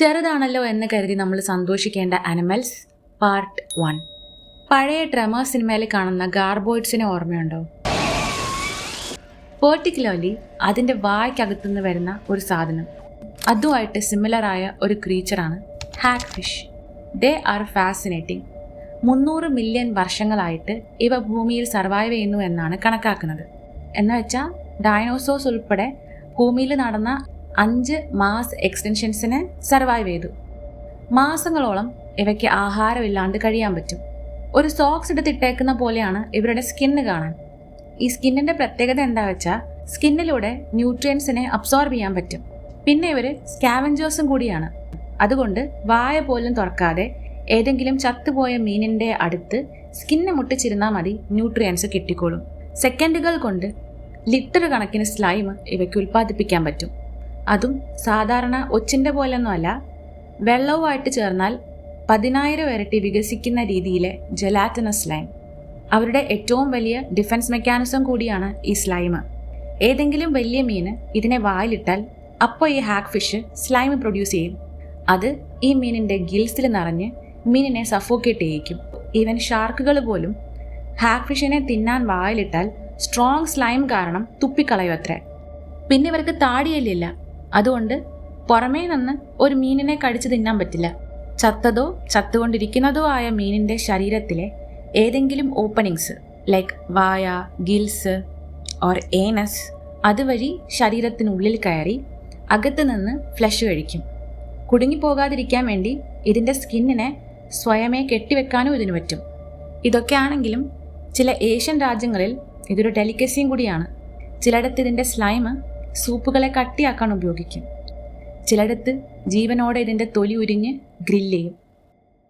ചെറുതാണല്ലോ എന്ന് കരുതി നമ്മൾ സന്തോഷിക്കേണ്ട അനിമൽസ് പാർട്ട് വൺ. പഴയ ഡ്രമ സിനിമയിൽ കാണുന്ന ഗാർബോയിഡ്സിനെ ഓർമ്മയുണ്ടോ? പെർട്ടിക്കുലർലി അതിന്റെ വായ്ക്കകത്തുനിന്ന് വരുന്ന ഒരു സാധനം. അതുമായിട്ട് സിമിലറായ ഒരു ക്രീച്ചറാണ് hagfish they are fascinating മുന്നൂറ് മില്യൺ വർഷങ്ങളായിട്ട് ഇവ ഭൂമിയിൽ സർവൈവ് ചെയ്യുന്നു എന്നാണ് കണക്കാക്കുന്നത്. എന്നുവെച്ചാൽ ഡയനോസോസ് ഉൾപ്പെടെ ഭൂമിയിൽ നടന്ന അഞ്ച് മാസ് എക്സ്റ്റൻഷൻസിനെ സർവൈവ് ചെയ്തു. മാസങ്ങളോളം ഇവയ്ക്ക് ആഹാരമില്ലാണ്ട് കഴിയാൻ പറ്റും. ഒരു സോക്സ് എടുത്തിട്ടേക്കുന്ന പോലെയാണ് ഇവരുടെ സ്കിന്ന് കാണാൻ. ഈ സ്കിന്നിന്റെ പ്രത്യേകത എന്താ വെച്ചാൽ സ്കിന്നിലൂടെ ന്യൂട്രിയൻസിനെ അബ്സോർബ് ചെയ്യാൻ പറ്റും. പിന്നെ ഇവർ സ്കാവഞ്ചേഴ്സും കൂടിയാണ്. അതുകൊണ്ട് വായ പോലും തുറക്കാതെ ഏതെങ്കിലും ചത്തുപോയ മീനിന്റെ അടുത്ത് സ്കിന്ന് മുട്ടിച്ചിരുന്നാൽ മതി ന്യൂട്രിയൻസ് കിട്ടിക്കോളും. സെക്കൻഡുകൾ കൊണ്ട് ലിറ്റർ കണക്കിന് സ്ലൈം ഇവയ്ക്ക് ഉൽപ്പാദിപ്പിക്കാൻ പറ്റും. അതും സാധാരണ ഒച്ചിന്റെ പോലൊന്നുമല്ല വെള്ളവുമായിട്ട് ചേർന്നാൽ പതിനായിരം ഇരട്ടി വികസിക്കുന്ന രീതിയിലെ ജലാറ്റിനസ് ലൈം അവരുടെ ഏറ്റവും വലിയ ഡിഫൻസ് മെക്കാനിസം കൂടിയാണ് ഈ സ്ലൈമ് ഏതെങ്കിലും വലിയ മീന് ഇതിനെ വായിലിട്ടാൽ അപ്പോൾ ഈ ഹാക്ക് ഫിഷ് സ്ലൈം പ്രൊഡ്യൂസ് ചെയ്യും. അത് ഈ മീനിന്റെ ഗിൽസിൽ നിറഞ്ഞ് മീനിനെ സഫോക്കേറ്റ് ചെയ്യിക്കും. ഈവൻ ഷാർക്കുകൾ പോലും ഹാക്ക് ഫിഷിനെ തിന്നാൻ വായിലിട്ടാൽ സ്ട്രോങ് സ്ലൈം കാരണം തുപ്പിക്കളയും അത്രേ. പിന്നെ ഇവർക്ക് താടിയല്ലില്ല. അതുകൊണ്ട് പുറമേ നിന്ന് ഒരു മീനിനെ കടിച്ചു തിന്നാൻ പറ്റില്ല. ചത്തതോ ചത്തുകൊണ്ടിരിക്കുന്നതോ ആയ മീനിന്റെ ശരീരത്തിലെ ഏതെങ്കിലും ഓപ്പണിങ്സ് ലൈക്ക് വായ ഗിൽസ് ഓർ ഏനസ് അതുവഴി ശരീരത്തിനുള്ളിൽ കയറി അകത്ത് നിന്ന് ഫ്ലഷ് കഴിക്കും കുടുങ്ങിപ്പോകാതിരിക്കാൻ വേണ്ടി ഇതിന്റെ സ്കിന്നിനെ സ്വയമേ കെട്ടിവെക്കാനും ഇതിന് പറ്റും. ഇതൊക്കെ ആണെങ്കിലും ചില ഏഷ്യൻ രാജ്യങ്ങളിൽ ഇതൊരു ഡെലിക്കസിയും കൂടിയാണ്. ചിലയിടത്ത് ഇതിന്റെ സ്ലൈമ് സൂപ്പുകളെ കട്ടിയാക്കാൻ ഉപയോഗിക്കും. ചിലയിടത്ത് ജീവനോടെ ഇതിന്റെ തൊലി ഉരിഞ്ഞ് ഗ്രില്ല് ചെയ്യും.